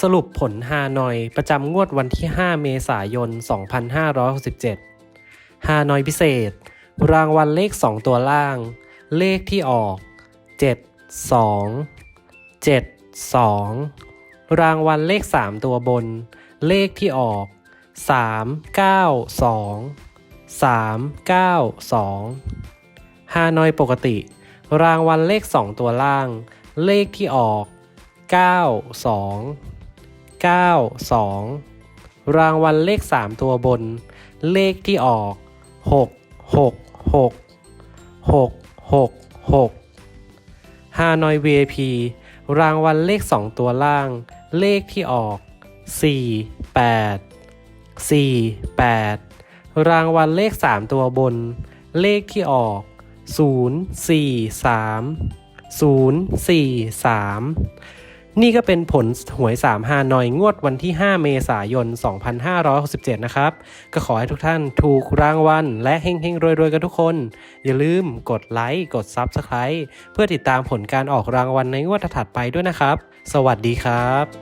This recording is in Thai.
สรุปผลฮานอยประจำงวดวันที่ 5 เมษายน 2567 ฮานอยพิเศษ รางวัลเลข 2 ตัวล่าง เลขที่ออก 7 2 7 2 รางวัลเลข 3 ตัวบน เลขที่ออก 3 9 2 3 9 2 ฮานอยปกติ รางวัลเลข 2 ตัวล่าง เลขที่ออก 9 2 9 2 รางวัลเลข 3 ตัวบน เลขที่ออก 6 6 6 6 6 6ฮานอย VIP รางวัลเลข 2 ตัวล่าง เลขที่ออก 4 8 4 8 รางวัลเลข 3 ตัวบน เลขที่ออก 0 4 3 0 4 3 นี่ก็เป็นผลหวย3ฮานอยงวดวันที่ 5 เมษายน 2567 นะครับ ก็ขอให้ทุกท่านถูกรางวัลและเฮงๆ รวยๆ กันทุกคน อย่าลืมกดไลค์ กด Subscribe เพื่อติดตามผลการออกรางวัลในงวดถัดไปด้วยนะครับ สวัสดีครับ